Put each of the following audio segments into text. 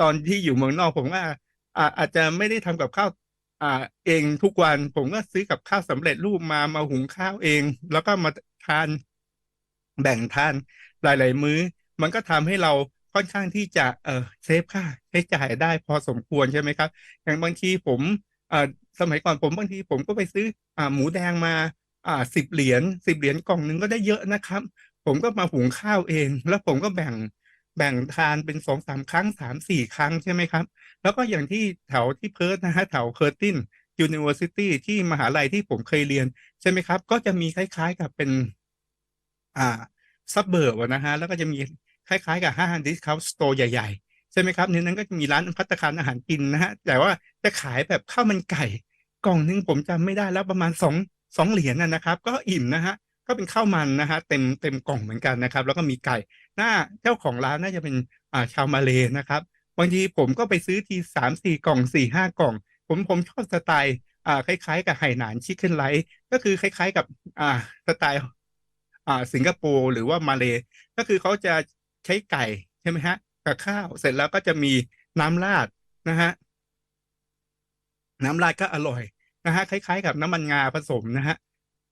ตอนที่อยู่เมืองนอกผมว่าอาอาจจะไม่ได้ทำกับข้าวอ่า เองทุกวัน ผมก็ซื้อกับข้าวสำเร็จรูปมามาหุงข้าวเอง แล้วก็มาทานแบ่งทานหลาย ๆ มื้อ มันก็ทำให้เราค่อนข้างที่จะเออเซฟค่าใช้จ่ายได้พอสมควรใช่ไหมครับ อย่างบางทีผมอ่าสมัยก่อนผมบางทีผมก็ไปซื้ออ่าหมูแดงมาอ่าสิบเหรียญสิบเหรียญกล่องหนึ่งก็ได้เยอะนะครับ ผมก็มาหุงข้าวเอง แล้วผมก็แบ่ง แบ่งทานเป็นสองสามครั้งสามสี่ครั้งใช่ไหมครับ แล้วก็อย่างที่แถวที่เพิร์ทนะฮะแถวเคอร์ตินยูนิเวอร์ซิตี้ที่มหาลัยที่ผมเคยเรียน ใช่ไหมครับ ก็จะมีคล้ายๆกับเป็น อ่าซับเบิร์บนะฮะแล้วก็จะมีคล้ายๆกับห้างดิสคาวสโตร์ใหญ่ๆ ใช่ไหมครับในนั้นก็จะมีร้านพัตตาคารอาหารกินนะฮะแต่ว่าจะขายแบบข้าวมันไก่ กล่องหนึงผมจำไม่ได้แล้วประมาณสองสองเหรียญนะนะครับ ก็อิ่มนะฮะ ก็เป็นข้าวมันนะฮะเต็มเต็มกล่องเหมือนกันนะครับ แล้วก็มีไก่หน้าเจ้าของร้านน่าจะเป็นอ่าชาวมาเลนะครับบางทีผมก็ไปซื้อทีสามสี่กล่องสี่ห้ากล่อง ผมผมชอบสไตล์อ่าคล้ายๆ กับไหหนานชิคเก้นไลท์ก็คือคล้าย ๆ กับอ่าสไตล์อ่าสิงคโปร์หรือว่ามาเลก็คือเขาจะใช้ไก่ใช่ไหมฮะกับข้าวเสร็จแล้วก็จะมีน้ำราดนะฮะน้ำราดก็อร่อยนะฮะคล้าย ๆ กับน้ำมันงาผสมนะฮะ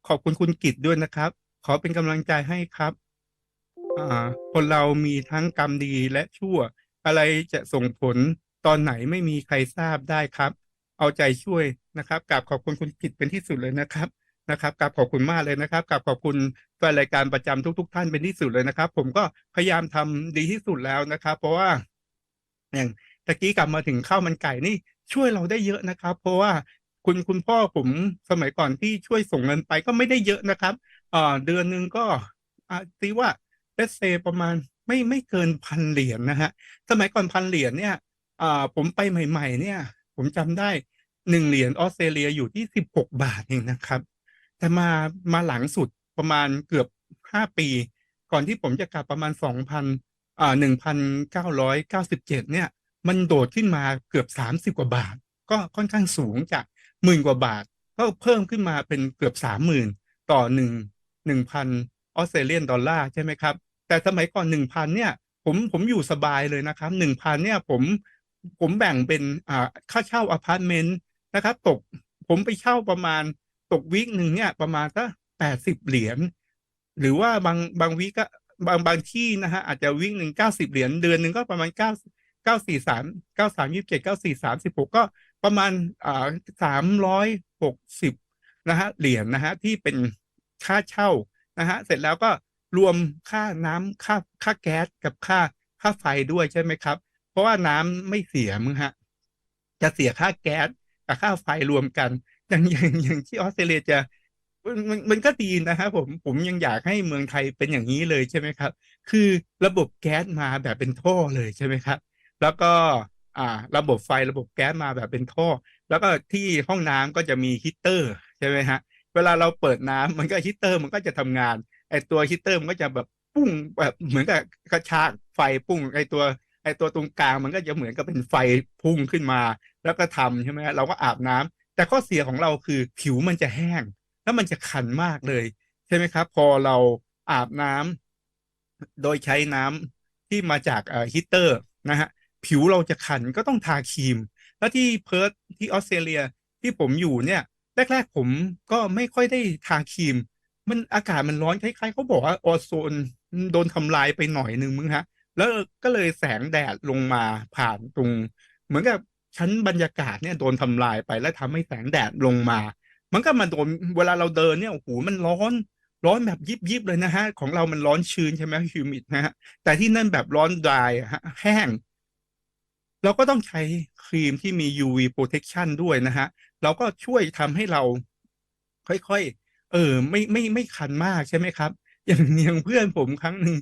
ขอบคุณคุณกิตด้วยนะครับ ขอเป็นกำลังใจให้ครับคนเรามีทั้งกรรมดีและชั่ว อะไรจะส่งผลตอนไหนไม่มีใครทราบได้ครับ เอาใจช่วยนะครับกราบขอบคุณคุณกิตเป็นที่สุดเลยนะครับนะครับกราบขอบคุณมากเลยนะครับกราบขอบคุณแฟนรายการประจำทุกๆท่านเป็นที่สุดเลยนะครับ ผมก็พยายามทำดีที่สุดแล้วนะครับ เพราะว่าอย่างตะกี้กลับมาถึงข้าวมันไก่นี่ช่วยเราได้เยอะนะครับ เพราะว่า คุณคุณพ่อผมสมัยก่อนที่ช่วยส่งเงินไปก็ไม่ได้เยอะนะครับเอ่อเดือนหนึ่งก็อ่าตีว่าเลสเซประมาณไม่ไม่เกินพันเหรียญนะฮะสมัยก่อนพันเหรียญเนี่ยอ่าผมไปใหม่ ๆ เนี่ย ผมจำได้หนึ่งเหรียญออสเตรเลียอยู่ที่สิบหกบาทเองนะครับ แต่มามาหลังสุดประมาณเกือบห้าปี ก่อนที่ผมจะกลับประมาณสองพันอ่าหนึ่งพันเก้าร้อยเก้าสิบเจ็ดเนี่ย มันโดดขึ้นมาเกือบสามสิบกว่าบาท ก็ค่อนข้างสูงจาก หมื่นกว่าบาท ก็เพิ่มขึ้นมาเป็นเกือบสามหมื่นต่อหนึ่งหนึ่งพันออสเตรเลียนดอลลาร์ใช่ไหมครับ แต่สมัยก่อนหนึ่งพันเนี่ย ผมผมอยู่สบายเลยนะครับหนึ่งพันเนี่ยผมผมแบ่งเป็นอ่าค่าเช่าอพาร์ตเมนต์นะครับ ตกผมไปเช่าประมาณตกวีคหนึ่งเนี่ย ประมาณสักแปดสิบเหรียญหรือว่าบางบางวีคก็บางบางที่นะฮะอาจจะวีคหนึ่งเก้าสิบเหรียญเดือนหนึ่งก็ประมาณเก้าเก้าสี่สามเก้าสามยี่สิบเจ็ดเก้าสี่สามสิบหกก็ ประมาณสามร้อยหกสิบนะฮะเหรียญนะฮะที่เป็นค่าเช่านะฮะเสร็จแล้วก็รวมค่าน้ำค่าค่าแก๊สกับค่าค่าไฟด้วยใช่ไหมครับ เพราะว่าน้ำไม่เสียมึงฮะจะเสียค่าแก๊สกับค่าไฟรวมกัน อย่างอย่างอย่างที่ออสเตรเลียจะมันมันมันก็ดีนะครับผมผมยังอยากให้เมืองไทยเป็นอย่างนี้เลยใช่ไหมครับ คือระบบแก๊สมาแบบเป็นท่อเลยใช่ไหมครับ แล้วก็ อ่า ระบบไฟระบบแก๊สมาแบบเป็นท่อ แล้วก็ที่ห้องน้ำก็จะมีฮีตเตอร์ใช่ไหมฮะ เวลาเราเปิดน้ำมันก็ฮีตเตอร์มันก็จะทำงานไอตัวฮีตเตอร์มันก็จะแบบปุ้งแบบเหมือนกับกระชากไฟปุ้งไอตัวไอตัวตรงกลางมันก็จะเหมือนกับเป็นไฟพุ่งขึ้นมา แล้วก็ทำใช่ไหมฮะเราก็อาบน้ำแต่ข้อเสียของเราคือผิวมันจะแห้ง แล้วมันจะคันมากเลย ใช่ไหมครับ พอเราอาบน้ำโดยใช้น้ำที่มาจากฮีตเตอร์นะฮะ ผิวเราจะคันก็ต้องทาครีม แล้วที่เพิร์ทที่ออสเตรเลียที่ผมอยู่เนี่ยแรก ๆ ผมก็ไม่ค่อยได้ทาครีม มันอากาศมันร้อนคล้ายๆเขาบอกว่าโอโซนโดนทำลายไปหน่อยนึงมึงฮะ แล้วก็เลยแสงแดดลงมาผ่านตรง เหมือนกับชั้นบรรยากาศเนี่ยโดนทำลายไปแล้วทำให้แสงแดดลงมา มันก็มาโดนเวลาเราเดินเนี่ยโอ้โหมันร้อนร้อนแบบยิบยิบเลยนะฮะ ของเรามันร้อนชื้นใช่ไหมฮิวมิดนะฮะ แต่ที่นั่นแบบร้อนดายฮะแห้ง เราก็ต้องใช้ครีมที่มี UV protection ด้วยนะฮะ เราก็ช่วยทำให้เราค่อยๆ เออ ไม่ไม่ไม่คันมากใช่ไหมครับ อย่างอย่างเพื่อนผมครั้งหนึ่ง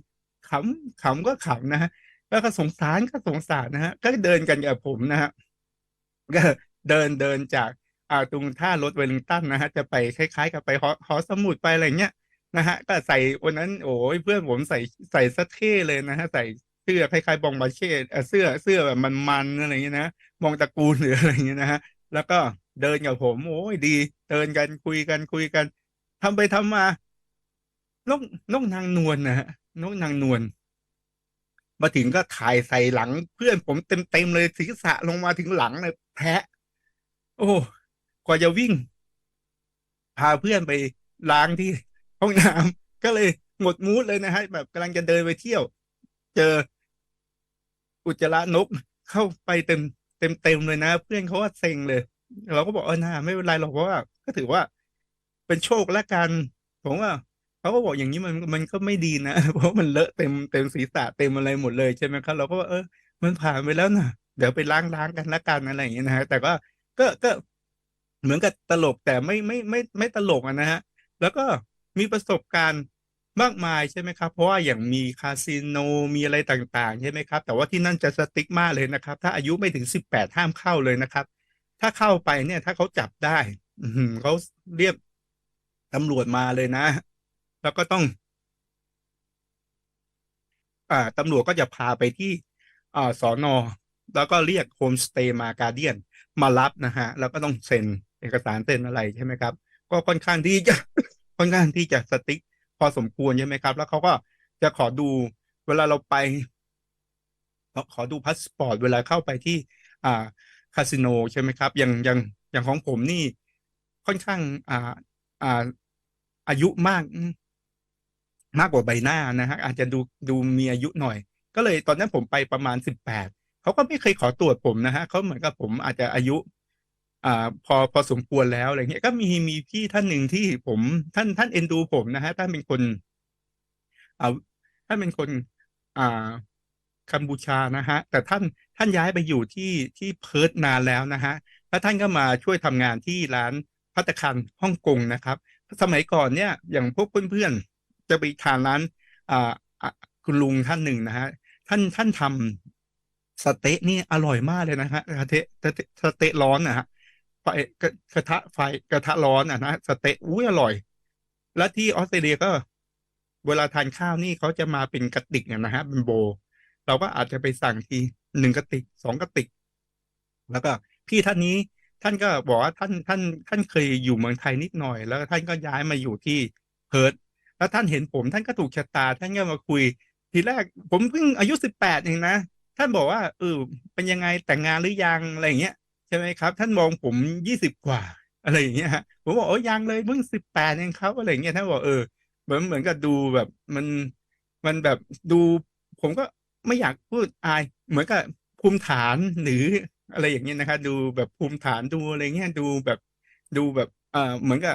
ขำขำก็ขำนะฮะแล้วก็สงสารก็สงสารนะฮะ ก็เดินกันกับผมนะฮะก็เดินเดินจากอ่าตรงท่ารถเวลลิงตันนะฮะ จะไปคล้ายๆ กับไปหอหอสมุดไปอะไรเงี้ยนะฮะก็ใส่วันนั้นโอ้ยเพื่อนผมใส่ใส่สะเท่เลยนะฮะใส่ เสื้อคล้ายๆบองบาเช่เสื้อเสื้อแบบมันๆอะไรเงี้ยนะมองตระกูลหรืออะไรเงี้ยนะฮะแล้วก็เดินกับผมโอ้ยดี เดินกันคุยกันคุยกันทำไปทำมานกนกนางนวลนะฮะนกนางนวลมาถึงก็ถ่ายใส่หลังเพื่อนผมเต็มเต็มเลยศีรษะลงมาถึงหลังเลยแพะ โอ้กว่าจะวิ่ง พาเพื่อนไปล้างที่ห้องน้ำก็เลยหมดมูดเลยนะฮะแบบกำลังจะเดินไปเที่ยว เจอ อุจจาระนกเข้าไปเต็มเต็มเต็มเลยนะ เพื่อนเขาว่าเซ็งเลย เราก็บอกเออนะไม่เป็นไรหรอกเพราะว่า ก็ถือว่า เป็นโชคและกันผมว่าเขาก็บอกอย่างนี้มันมันก็ไม่ดีนะเพราะมันเลอะเต็มเต็มศีรษะเต็มอะไรหมดเลยใช่ไหมครับเราก็ว่าเออ มันผ่านไปแล้วนะเดี๋ยวไปล้างล้างกันละกันอะไรอย่างเงี้ยนะฮะแต่ก็ก็ก็เหมือนกับตลกแต่ไม่ไม่ไม่ไม่ตลกนะฮะ แล้วก็มีประสบการณ์ มากมายใช่ไหมครับ เพราะว่าอย่างมีคาสิโนมีอะไรต่างๆ ใช่ไหมครับ แต่ว่าที่นั่นจะสติ๊กมากเลยนะครับ ถ้าอายุไม่ถึงสิบแปดห้ามเข้าเลยนะครับ ถ้าเข้าไปเนี่ย ถ้าเขาจับได้ อืเขาเรียกตำรวจมาเลยนะ แล้วก็ต้อง อ่าตำรวจก็จะพาไปที่อ่าสอนอแล้วก็เรียกโฮมสเตย์มาการเดียนมารับนะฮะ แล้วก็ต้องเซ็นเอกสารเซ็นอะไรใช่ไหมครับ ก็ค่อนข้างที่จะค่อนข้างที่จะสติ๊ก พอสมควรใช่ไหมครับ แล้วเขาก็จะขอดูเวลาเราไป ขอดูพาสปอร์ตเวลาเข้าไปที่ อ่าคาสิโนใช่ไหมครับ อย่างอย่างอย่างของผมนี่ค่อนข้างอ่าอ่าอายุมากมากกว่าใบหน้านะฮะอาจจะดูดูมีอายุหน่อย ก็เลยตอนนั้นผมไปประมาณสิบแปดเขาก็ไม่เคยขอตรวจผมนะฮะเขาเหมือนกับผมอาจจะอายุ อ่าพอพอสมควรแล้วอะไรเงี้ยก็มีมีพี่ท่านหนึ่งที่ผมท่านท่านเอ็นดูผมนะฮะท่านเป็นคนอ่าท่านเป็นคน อ่ากัมพูชานะฮะ แต่ท่านท่านย้ายไปอยู่ที่ที่เพิร์ทนานแล้วนะฮะแล้วท่านก็มาช่วยทำงานที่ร้านพัตตาคารฮ่องกงนะครับ สมัยก่อนเนี่ย อย่างพวกเพื่อนๆ จะไปทานร้านอ่าคุณลุงท่านหนึ่งนะฮะท่านท่านทำสเต๊ะนี่อร่อยมากเลยนะฮะสเต๊ะสเต๊ะร้อนนะฮะ ไฟกระทะไฟกระทะร้อนอะนะสเต๊ะอุ้ยอร่อย แล้วที่ออสเตรเลียก็ เวลาทานข้าวนี่เขาจะมาเป็นกระติกนะฮะเป็นโบ เราก็อาจจะไปสั่งทีหนึ่งกระติกสองกระติก แล้วก็พี่ท่านนี้ท่านก็บอกว่าท่านท่าน ท่านเคยอยู่เมืองไทยนิดหน่อย แล้วท่านก็ย้ายมาอยู่ที่เพิร์ทแล้วท่านเห็นผม ท่านก็ถูกชะตา ท่านก็มาคุย ทีแรก ผมเพิ่งอายุสิบแปดเองนะท่านบอกว่าเออเป็นยังไงแต่งงานหรือยังอะไรอย่างเงี้ย ใช่ไหมครับ ท่านมองผมยี่สิบกว่า อะไรอย่างเงี้ยผมบอกโอ้ยังเลยเพิ่งสิบแปดเองครับอะไรอย่างเงี้ยท่านบอกเออเหมือนเหมือนกับดูแบบมันมันแบบดูผมก็ไม่อยากพูดอาย เหมือนกับภูมิฐานหรืออะไรอย่างเงี้ยนะครับดูแบบภูมิฐานดูอะไรเงี้ยดูแบบดูแบบเอ่อเหมือนกับ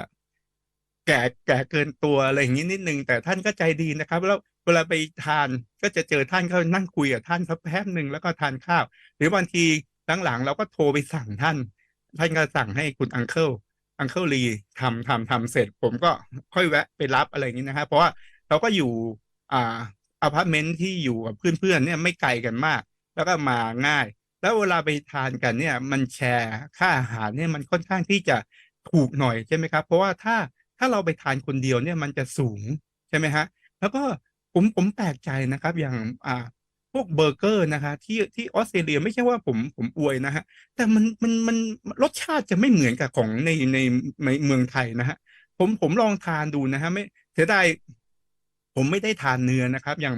แก่แก่เกินตัวอะไรอย่างนี้นิดนึงแต่ท่านก็ใจดีนะครับ แล้วเวลาไปทานก็จะเจอท่านก็นั่งคุยกับท่านสักแป๊บหนึ่งแล้วก็ทานข้าว หรือบางที หลังๆเราก็โทรไปสั่งท่าน ท่านก็สั่งให้คุณอังเคิลอังเคิลลีทำทำทำเสร็จ ผมก็ค่อยแวะไปรับอะไรอย่างนี้นะครับเพราะว่าเราก็อยู่อ่าอพาร์ตเมนต์ที่อยู่กับเพื่อนๆเนี่ยไม่ไกลกันมาก แล้วก็มาง่าย แล้วเวลาไปทานกันเนี่ย มันแชร์ค่าอาหารเนี่ยมันค่อนข้างที่จะถูกหน่อยใช่ไหมครับ เพราะว่าถ้าถ้าเราไปทานคนเดียวเนี่ยมันจะสูงใช่ไหมฮะแล้วก็ผมผมแปลกใจนะครับ อย่างอ่า พวกเบอร์เกอร์นะคะ ที่ที่ออสเตรเลียไม่ใช่ว่าผมผมอวยนะฮะแต่มันมันมันรสชาติจะไม่เหมือนกับของในในในเมืองไทยนะฮะผมผมลองทานดูนะฮะไม่เสียดายผมไม่ได้ทานเนื้อนะครับ อย่าง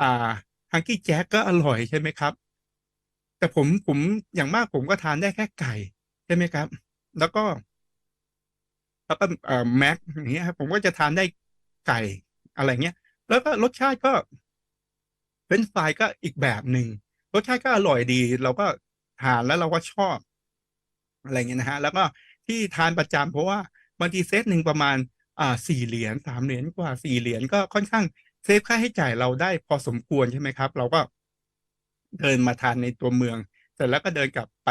อ่าฮังกี้แจ็คก็อร่อยใช่ไหมครับ แต่ผมผมอย่างมากผมก็ทานได้แค่ไก่ใช่ไหมครับ แล้วก็แล้วก็แม็กอย่างเงี้ยครับผมก็จะทานได้ไก่อะไรเงี้ย แล้วก็รสชาติก็ เป็นไฟก็อีกแบบหนึ่งรสชาติก็อร่อยดี เราก็ทานแล้วเราก็ชอบ อะไรเงี้ยนะฮะ แล้วก็ที่ทานประจำเพราะว่าบางทีเซตหนึ่งประมาณอ่าสี่เหรียญสามเหรียญกว่าสี่เหรียญก็ค่อนข้างเซฟค่าใช้จ่ายเราได้พอสมควรใช่ไหมครับ เราก็เดินมาทานในตัวเมืองเสร็จแล้วก็เดินกลับไป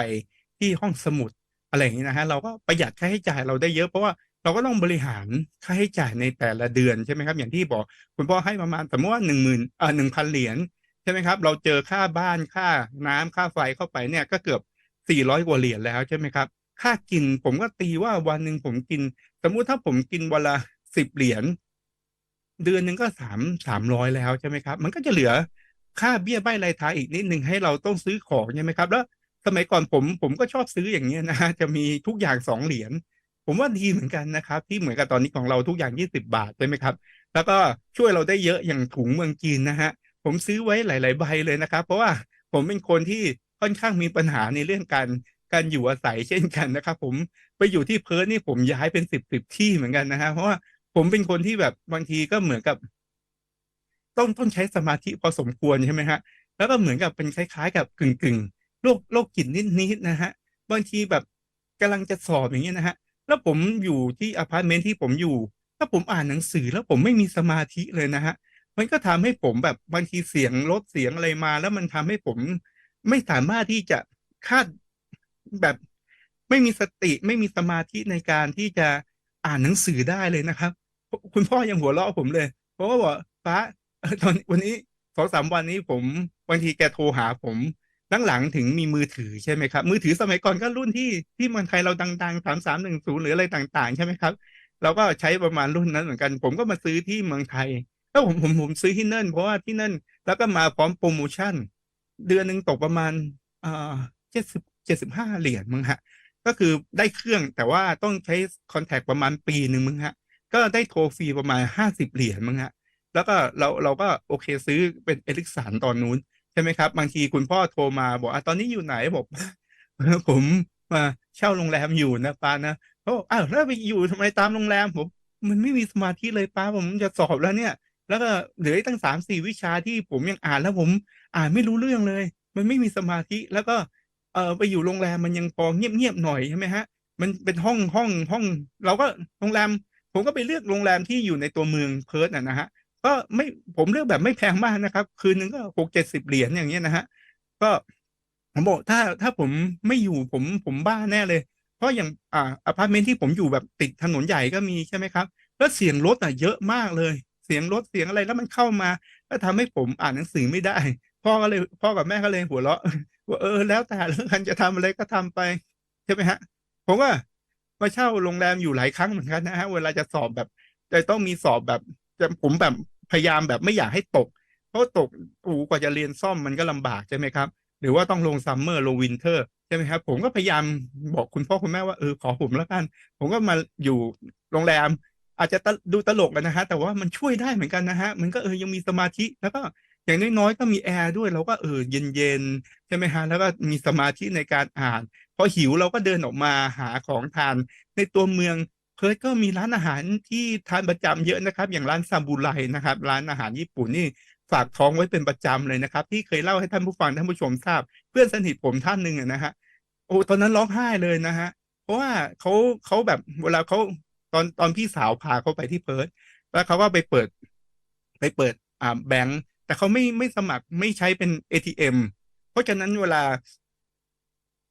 ที่ห้องสมุดอะไรอย่างนี้นะฮะเราก็ประหยัดค่าใช้จ่ายเราได้เยอะเพราะว่า เราก็ต้องบริหารค่าใช้จ่ายในแต่ละเดือนใช่ไหมครับ อย่างที่บอกคุณพ่อให้ประมาณสมมติว่าหนึ่งหมื่นอ่าหนึ่งพันเหรียญใช่ไหมครับ เราเจอค่าบ้านค่าน้ำค่าไฟเข้าไปเนี่ยก็เกือบสี่ร้อยกว่าเหรียญแล้วใช่ไหมครับ ค่ากินผมก็ตีว่าวันหนึ่งผมกิน สมมุติถ้าผมกินวันละสิบเหรียญเดือนหนึ่งก็สามสามร้อยแล้วใช่ไหมครับ มันก็จะเหลือค่าเบี้ยใบรายทางอีกนิดหนึ่งให้เราต้องซื้อของใช่ไหมครับ แล้วสมัยก่อนผมผมก็ชอบซื้ออย่างเงี้ยนะฮะจะมีทุกอย่างสองเหรียญ ผมว่าดีเหมือนกันนะครับ ที่เหมือนกับตอนนี้ของเราทุกอย่างยี่สิบบาทใช่ไหมครับ แล้วก็ช่วยเราได้เยอะอย่างถุงเมืองจีนนะฮะผมซื้อไว้หลาย ๆ ใบเลยนะครับ เพราะว่าผมเป็นคนที่ค่อนข้างมีปัญหาในเรื่องการการอยู่อาศัยเช่นกันนะครับ ผมไปอยู่ที่เพิร์ทนี่ผมย้ายเป็นสิบสิบที่เหมือนกันนะฮะเพราะว่าผมเป็นคนที่แบบบางทีก็เหมือนกับ ต้องต้องใช้สมาธิพอสมควรใช่ไหมฮะแล้วก็เหมือนกับเป็นคล้าย ๆ กับกึ่งกึ่งโรคโรคจิตนิดๆนะฮะบางทีแบบกำลังจะสอบอย่างเงี้ยนะฮะ แล้วผมอยู่ที่อพาร์ตเมนต์ที่ผมอยู่ ถ้าผมอ่านหนังสือแล้วผมไม่มีสมาธิเลยนะฮะมันก็ทำให้ผมแบบบางทีเสียงรถเสียงอะไรมา แล้วมันทำให้ผมไม่สามารถที่จะคาดแบบไม่มีสติไม่มีสมาธิในการที่จะอ่านหนังสือได้เลยนะครับ คุณพ่อยังหัวเราะผมเลยเพราะว่าบอกป้าตอนวันนี้สองสามวันนี้ผมบางทีแกโทรหาผม หลังๆถึงมีมือถือใช่ไหมครับ มือถือสมัยก่อนก็รุ่นที่ที่เมืองไทยเราดังๆสามสามหนึ่งศูนย์หรืออะไรต่างๆ ใช่ไหมครับ เราก็ใช้ประมาณรุ่นนั้นเหมือนกัน ผมก็มาซื้อที่เมืองไทย แล้วผมผมผมซื้อที่นั่น เพราะว่าที่นั่น แล้วก็มาพร้อมโปรโมชั่น เดือนหนึ่งตกประมาณอ่าเจ็ดสิบเจ็ดสิบห้าเหรียญมั้งฮะ ก็คือได้เครื่องแต่ว่าต้องใช้คอนแทคประมาณปีหนึ่งมั้งฮะ ก็ได้โทรฟรีประมาณห้าสิบเหรียญมั้งฮะ แล้วก็เราเราก็โอเคซื้อเป็นเอลิกสารตอนนู้น ช่ไหมครับ บางทีคุณพ่อโทรมาบอกอะตอนนี้อยู่ไหนบอกผมมาเช่าโรงแรมอยู่นะป้านะเขาบอกอ้าวแล้วไปอยู่ทำไมตามโรงแรมผมมันไม่มีสมาธิเลยป้าผมจะสอบแล้วเนี่ย แล้วก็เหลือตั้งสามสี่วิชาที่ผมยังอ่านแล้วผมอ่านไม่รู้เรื่องเลย มันไม่มีสมาธิแล้วก็เออไปอยู่โรงแรมมันยังพอเงียบๆหน่อยใช่ไหมฮะ มันเป็นห้องห้องห้อง เราก็โรงแรม ผมก็ไปเลือกโรงแรมที่อยู่ในตัวเมืองเพิร์ทนะฮะ ก็ไม่ผมเลือกแบบไม่แพงมากนะครับ คืนนึงก็หกเจ็ดสิบเหรียญอย่างเงี้ยนะฮะก็ผมบอกถ้าถ้าผมไม่อยู่ผมผมบ้าแน่เลย เพราะอย่างอ่าอพาร์ตเมนต์ที่ผมอยู่แบบติดถนนใหญ่ก็มีใช่ไหมครับ แล้วเสียงรถอะเยอะมากเลย เสียงรถเสียงอะไรแล้วมันเข้ามาก็ทำให้ผมอ่านหนังสือไม่ได้ พ่อก็เลยพ่อกับแม่ก็เลยหัวเราะว่าเออแล้วแต่แล้วกันจะทำอะไรก็ทำไปใช่ไหมฮะ ผมว่ามาเช่าโรงแรมอยู่หลายครั้งเหมือนกันนะฮะเวลาจะสอบแบบจะต้องมีสอบแบบ จะผมแบบพยายามแบบไม่อยากให้ตก เพราะตกอ้โหกว่าจะเรียนซ่อมมันก็ลำบากใช่ไหมครับ หรือว่าต้องลงซัมเมอร์ลงวินเทอร์ใช่ไหมครับ ผมก็พยายามบอกคุณพ่อคุณแม่ว่าเออขอผมแล้วกัน ผมก็มาอยู่โรงแรม อาจจะดูตลกนะฮะ แต่ว่ามันช่วยได้เหมือนกันนะฮะ มันก็เออยังมีสมาธิแล้วก็อย่างน้อยๆก็มีแอร์ด้วยเราก็เออเย็นๆใช่ไหมฮะแล้วก็มีสมาธิในการอ่าน พอหิวเราก็เดินออกมาหาของทานในตัวเมือง เพิร์ทก็มีร้านอาหารที่ทานประจำเยอะนะครับ อย่างร้านซาบูไรนะครับ ร้านอาหารญี่ปุ่นนี่ฝากท้องไว้เป็นประจำเลยนะครับ ที่เคยเล่าให้ท่านผู้ฟังท่านผู้ชมทราบ เพื่อนสนิทผมท่านหนึ่งนะฮะโอ้ตอนนั้นร้องไห้เลยนะฮะเพราะว่าเขาเขาแบบเวลาเขาตอนตอนพี่สาวพาเขาไปที่เพิร์ทแล้วเขาก็ไปเปิด ไปเปิดอ่าแบงค์แต่เขาไม่ไม่สมัครไม่ใช้เป็น ATM เพราะฉะนั้นเวลา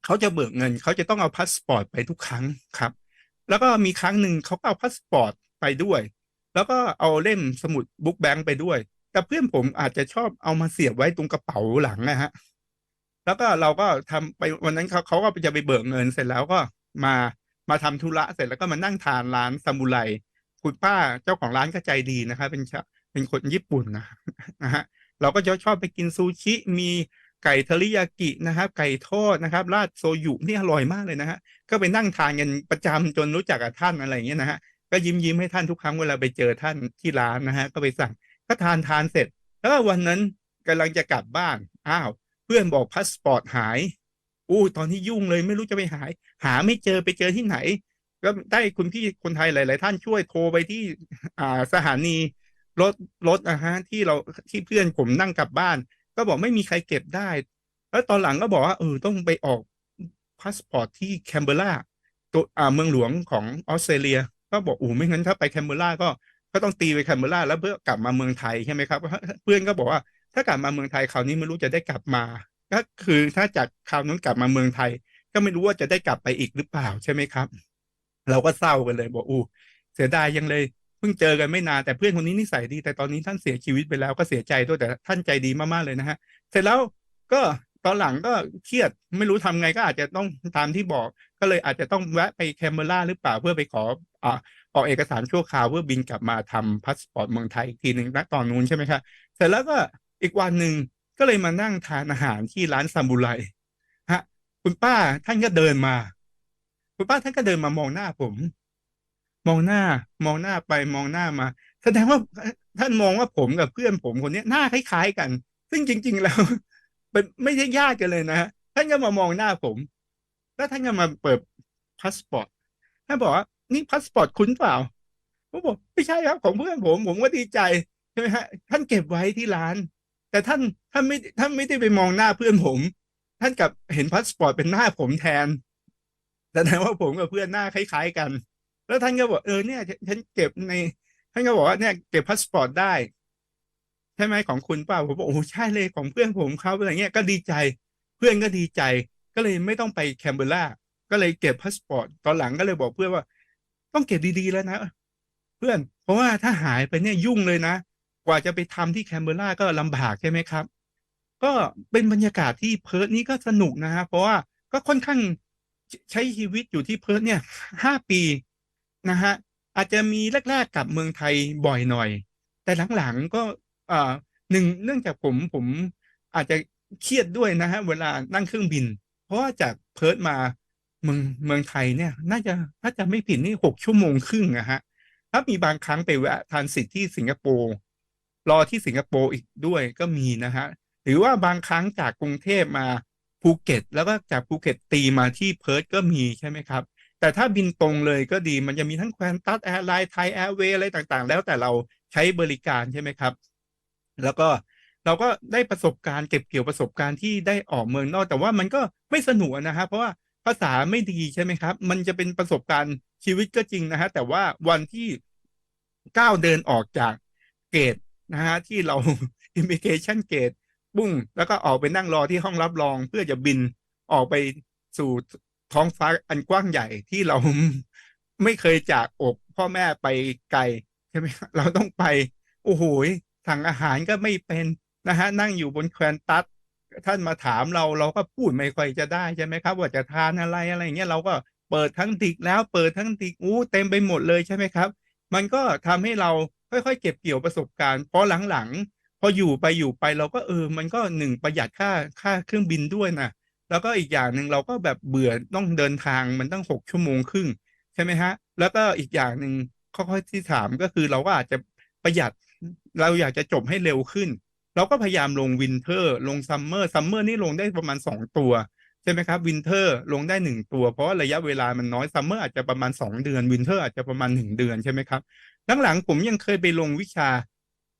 เขาจะเบิกเงินเขาจะต้องเอาพาสปอร์ตไปทุกครั้งครับ แล้วก็มีครั้งหนึ่งเขาก็เอาพาสปอร์ตไปด้วย แล้วก็เอาเล่มสมุดบุ๊กแบงค์ไปด้วย แต่เพื่อนผมอาจจะชอบเอามาเสียบไว้ตรงกระเป๋าหลังนะฮะ แล้วก็เราก็ทำไปวันนั้นเขาเขาก็จะไปเบิกเงินเสร็จแล้วก็มามาทำธุระเสร็จแล้วก็มานั่งทานร้านซามูไรคุณป้าเจ้าของร้านก็ใจดีนะครับเป็นเป็นคนญี่ปุ่นนะนะฮะเราก็จะชอบไปกินซูชิมี ไก่เทริยากินะครับ ไก่ทอดนะครับ ราดโซยุนี่อร่อยมากเลยนะฮะก็ไปนั่งทานกันประจำจนรู้จักกับท่านอะไรอย่างเงี้ยนะฮะก็ยิ้มยิ้มให้ท่านทุกครั้งเวลาไปเจอท่านที่ร้านนะฮะก็ไปสั่งก็ทานทานเสร็จ แล้ววันนั้นกำลังจะกลับบ้านอ้าวเพื่อนบอกพาสปอร์ตหายอู้ตอนนี้ยุ่งเลยไม่รู้จะไปหาย หาไม่เจอไปเจอที่ไหน ก็ได้คุณพี่คนไทยหลาย ๆ ท่านช่วยโทรไปที่อ่าสถานีรถรถนะฮะที่เราที่เพื่อนผมนั่งกลับบ้าน ก็บอกไม่มีใครเก็บได้ แล้วตอนหลังก็บอกว่าเออต้องไปออกพาสปอร์ตที่แคนเบราตัวอ่าเมืองหลวงของออสเตรเลีย ก็บอกอู้ไม่งั้นถ้าไปแคนเบราก็ก็ต้องตีไปแคนเบราแล้วเพื่อกลับมาเมืองไทยใช่ไหมครับ เพื่อนก็บอกว่าถ้ากลับมาเมืองไทยคราวนี้ไม่รู้จะได้กลับมา ก็คือถ้าจากคราวนั้นกลับมาเมืองไทย ก็ไม่รู้ว่าจะได้กลับไปอีกหรือเปล่าใช่ไหมครับ เราก็เศร้ากันเลยบอกอู้เสียดายยังเลย เพิ่งเจอกันไม่นานแต่เพื่อนคนนี้นิสัยดี แต่ตอนนี้ท่านเสียชีวิตไปแล้วก็เสียใจด้วยแต่ท่านใจดีมากๆเลยนะฮะ เสร็จแล้วก็ตอนหลังก็เครียดไม่รู้ทำไงก็อาจจะต้องตามที่บอก ก็เลยอาจจะต้องแวะไปแคมเบราหรือเปล่าเพื่อไปขออ่าออกเอกสารชั่วคราวเพื่อบินกลับมาทำพาสปอร์ตเมืองไทยอีกทีหนึ่งณตอนนู้นใช่ไหมครับเสร็จแล้วก็อีกวันหนึ่งก็เลยมานั่งทานอาหารที่ร้านซามูไรฮะ คุณป้าท่านก็เดินมา คุณป้าท่านก็เดินมามองหน้าผม มองหน้ามองหน้าไปมองหน้ามา แสดงว่าท่านมองว่าผมกับเพื่อนผมคนนี้หน้าคล้ายๆกัน ซึ่งจริง ๆ แล้วเป็นไม่ใช่ญาติกันเลยนะฮะท่านก็มามองหน้าผม แล้วท่านก็มาเปิดพาสปอร์ตท่านบอกว่านี่พาสปอร์ตคุณเปล่าผมบอกไม่ใช่ครับของเพื่อนผม ผมก็ดีใจใช่ไหมฮะท่านเก็บไว้ที่ร้าน แต่ท่านท่านไม่ท่านไม่ได้ไปมองหน้าเพื่อนผม ท่านกลับเห็นพาสปอร์ตเป็นหน้าผมแทนแสดงว่าผมกับเพื่อนหน้าคล้าย ๆ กัน แล้วท่านก็บอกเออเนี่ยฉันเก็บในท่านก็บอกว่าเนี่ยเก็บพาสปอร์ตได้ใช่ไหมของคุณเปล่าผมบอกโอ้ใช่เลยของเพื่อนผมเขาอะไรเงี้ยก็ดีใจ เพื่อนก็ดีใจ ก็เลยไม่ต้องไปแคนเบราก็เลยเก็บพาสปอร์ตตอนหลังก็เลยบอกเพื่อนว่า ต้องเก็บดีๆแล้วนะเพื่อน เพราะว่าถ้าหายไปเนี่ยยุ่งเลยนะ กว่าจะไปทำที่แคนเบราก็ลำบากใช่ไหมครับ ก็เป็นบรรยากาศที่เพิร์ทนี้ก็สนุกนะฮะเพราะว่าก็ค่อนข้างใช้ชีวิตอยู่ที่เพิร์ทเนี่ยห้าปี นะฮะอาจจะมีแรกๆกลับเมืองไทยบ่อยหน่อย แต่หลังๆก็อ่าหนึ่งเนื่องจากผมผมอาจจะเครียดด้วยนะฮะเวลานั่งเครื่องบิน เพราะว่าจากเพิร์ทมาเมืองเมืองไทยเนี่ย น่าจะถ้าจะไม่ผิดนี่หกชั่วโมงครึ่งอะฮะถ้ามีบางครั้งไปแวะทานสิทธิ์ที่สิงคโปร์รอที่สิงคโปร์อีกด้วยก็มีนะฮะหรือว่าบางครั้งจากกรุงเทพมาภูเก็ต แล้วก็จากภูเก็ตตีมาที่เพิร์ทก็มีใช่ไหมครับ แต่ถ้าบินตรงเลยก็ดีมันจะมีทั้งแควนตัสแอร์ไลน์ไทยแอร์เวย์อะไรต่างๆ แล้วแต่เราใช้บริการใช่ไหมครับ แล้วก็เราก็ได้ประสบการณ์เก็บเกี่ยวประสบการณ์ที่ได้ออกเมืองนอก แต่ว่ามันก็ไม่สนุกนะฮะเพราะว่าภาษาไม่ดีใช่ไหมครับ มันจะเป็นประสบการณ์ชีวิตก็จริงนะฮะแต่ว่าวันที่ก้าวเดินออกจากเกตนะฮะที่เรา immigration gate บุ้งแล้วก็ออกไปนั่งรอที่ห้องรับรองเพื่อจะบินออกไปสู่ ท้องฟ้าอันกว้างใหญ่ที่เราไม่เคยจากอกพ่อแม่ไปไกลใช่ไหมเราต้องไป โอ้โหสั่งอาหารก็ไม่เป็นนะฮะนั่งอยู่บนแควนตัสท่านมาถามเราเราก็พูดไม่ค่อยจะได้ใช่ไหมครับ ว่าจะทานอะไรอะไรเงี้ยเราก็เปิดทั้งดิกแล้วเปิดทั้งดิกอู้เต็มไปหมดเลยใช่ไหมครับ มันก็ทำให้เราค่อยๆ เก็บเกี่ยวประสบการณ์ เพราะหลังๆ พออยู่ไปอยู่ไปเราก็เออ มันก็หนึ่งประหยัดค่าค่าเครื่องบินด้วยนะ แล้วก็อีกอย่างหนึ่งเราก็แบบเบื่อต้องเดินทางมันตั้งหกชั่วโมงครึ่งใช่ไหมฮะ แล้วก็อีกอย่างหนึ่งข้อที่สามก็คือเราก็อาจจะประหยัดเราอยากจะจบให้เร็วขึ้น เราก็พยายามลงวินเทอร์ลงซัมเมอร์ซัมเมอร์นี่ลงได้ประมาณสองตัวใช่ไหมครับวินเทอร์ลงได้หนึ่งตัว เพราะระยะเวลามันน้อยซัมเมอร์อาจจะประมาณสองเดือนวินเทอร์อาจจะประมาณหนึ่งเดือนใช่ไหมครับหลังๆผมยังเคยไปลงวิชา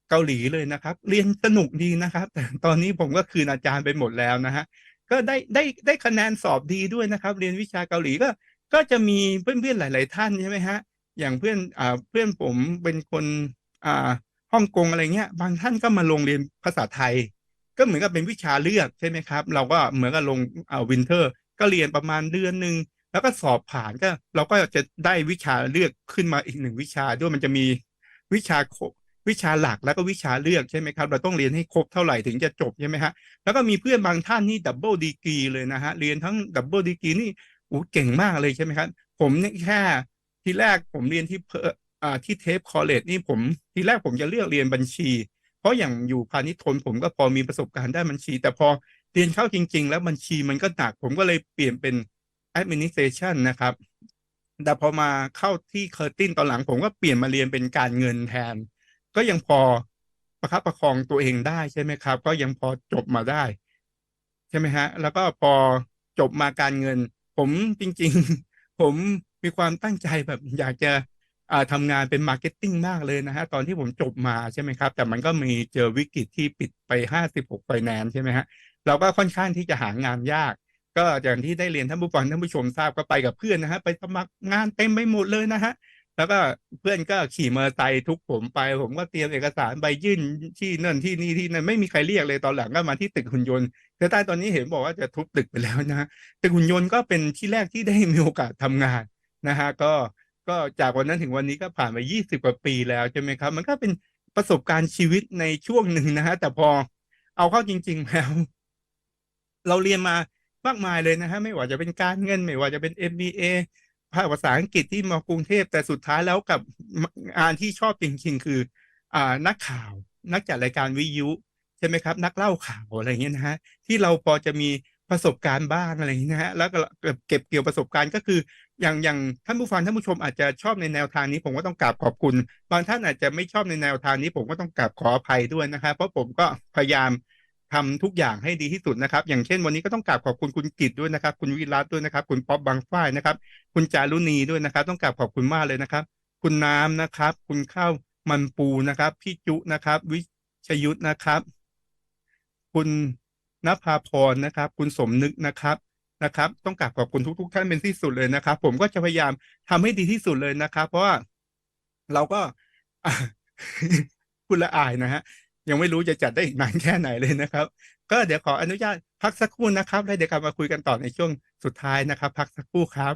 เกาหลีเลยนะครับ เรียนสนุกดีนะครับ แต่ตอนนี้ผมก็คืนอาจารย์ไปหมดแล้วนะฮะ ก็ได้ได้ได้คะแนนสอบดีด้วยนะครับ เรียนวิชาเกาหลีก็ก็จะมีเพื่อนๆหลาย ๆ ท่านใช่ไหมฮะ อย่างเพื่อนอ่าเพื่อนผมเป็นคนอ่าฮ่องกงอะไรเงี้ย บางท่านก็มาลงเรียนภาษาไทย ก็เหมือนกับเป็นวิชาเลือกใช่ไหมครับ เราก็เหมือนกับลงอ่าวินเทอร์ ก็เรียนประมาณเดือนหนึ่งแล้วก็สอบผ่านก็เราก็จะได้วิชาเลือกขึ้นมาอีกหนึ่งวิชาด้วยมันจะมีวิชา วิชาหลักแล้วก็วิชาเลือกใช่ไหมครับ เราต้องเรียนให้ครบเท่าไหร่ถึงจะจบใช่ไหมฮะแล้วก็มีเพื่อนบางท่านนี่ดับเบิลดีกรีเลยนะฮะเรียนทั้งดับเบิลดีกรีนี่โอ้เก่งมากเลยใช่ไหมครับ ผมเนี่ยแค่ที่แรกผมเรียนที่เพอ่าที่เทปคอลเลจนี่ผมที่แรกผมจะเลือกเรียนบัญชี เพราะอย่างอยู่พาณิชย์ทนผมก็พอมีประสบการณ์ได้บัญชี แต่พอเรียนเข้าจริง ๆ แล้วบัญชีมันก็หนักผมก็เลยเปลี่ยนเป็น administration นะครับ แต่พอมาเข้าที่เคอร์ตินตอนหลังผมก็เปลี่ยนมาเรียนเป็นการเงินแทน ก็ยังพอประคับประคองตัวเองได้ใช่ไหมครับ ก็ยังพอจบมาได้ ใช่ไหมฮะ แล้วก็พอจบมาการเงิน ผมจริง ๆ ผมมีความตั้งใจแบบอยากจะอ่าทำงานเป็นมาร์เก็ตติ้งมากเลยนะฮะ ตอนที่ผมจบมาใช่ไหมครับ แต่มันก็มีเจอวิกฤตที่ปิดไปห้าสิบหกไฟแนนซ์ใช่ไหมฮะ เราก็ค่อนข้างที่จะหางานยาก ก็อย่างที่ได้เรียนท่านผู้ฟังท่านผู้ชมทราบก็ไปกับเพื่อนนะฮะ ไปสมัครงานเต็มไปหมดเลยนะฮะ แล้วก็เพื่อนก็ขี่มอเตอร์ไซค์ทุกผมไป ผมก็เตรียมเอกสารใบยื่นที่นั่นที่นี่ที่นั่นไม่มีใครเรียกเลยตอนหลังก็มาที่ตึกหุ่นยนต์แต่ใต้ตอนนี้เห็นบอกว่าจะทุบตึกไปแล้วนะตึกหุ่นยนต์ก็เป็นที่แรกที่ได้มีโอกาสทำงานนะฮะก็ก็จากวันนั้นถึงวันนี้ก็ผ่านมายี่สิบกว่าปีแล้วใช่ไหมครับ มันก็เป็นประสบการณ์ชีวิตในช่วงหนึ่งนะฮะแต่พอเอาเข้าจริง ๆ แล้ว เราเรียนมามากมายเลยนะฮะไม่ว่าจะเป็นการเงินไม่ว่าจะเป็น MBA ภาษาอังกฤษที่มากรุงเทพแต่สุดท้ายแล้วกับงานที่ชอบจริงๆ คือ อ่านักข่าวนักจัดรายการวิทยุใช่ไหมครับ นักเล่าข่าวอะไรเงี้ยนะฮะที่เราพอจะมีประสบการณ์บ้างอะไรอย่างนี้นะฮะแล้วก็เก็บเกี่ยวประสบการณ์ก็คืออย่างอย่างท่านผู้ฟังท่านผู้ชมอาจจะชอบในแนวทางนี้ผมก็ต้องกราบขอบคุณ บางท่านอาจจะไม่ชอบในแนวทางนี้ผมก็ต้องกราบขออภัยด้วยนะครับเพราะผมก็พยายาม ทำทุกอย่างให้ดีที่สุดนะครับ อย่างเช่นวันนี้ก็ต้องกราบขอบคุณคุณกิตด้วยนะครับ คุณวิรัตด้วยนะครับ คุณป๊อปบางฝ้ายนะครับ คุณจารุณีด้วยนะครับ ต้องกราบขอบคุณมากเลยนะครับ คุณน้ำนะครับ คุณข้าวมันปูนะครับ พี่จุนะครับ วิชยุทธนะครับ คุณนภาพรนะครับ คุณสมนึกนะครับนะครับ ต้องกราบขอบคุณทุก ๆ ท่านเป็นที่สุดเลยนะครับ ผมก็จะพยายามทำให้ดีที่สุดเลยนะครับ เพราะว่าเราก็คุณละอายนะฮะ ยังไม่รู้จะจัดได้อีกนานแค่ไหนเลยนะครับ ก็เดี๋ยวขออนุญาตพักสักครู่นะครับ แล้วเดี๋ยวกลับมาคุยกันต่อในช่วงสุดท้ายนะครับ พักสักครู่ครับ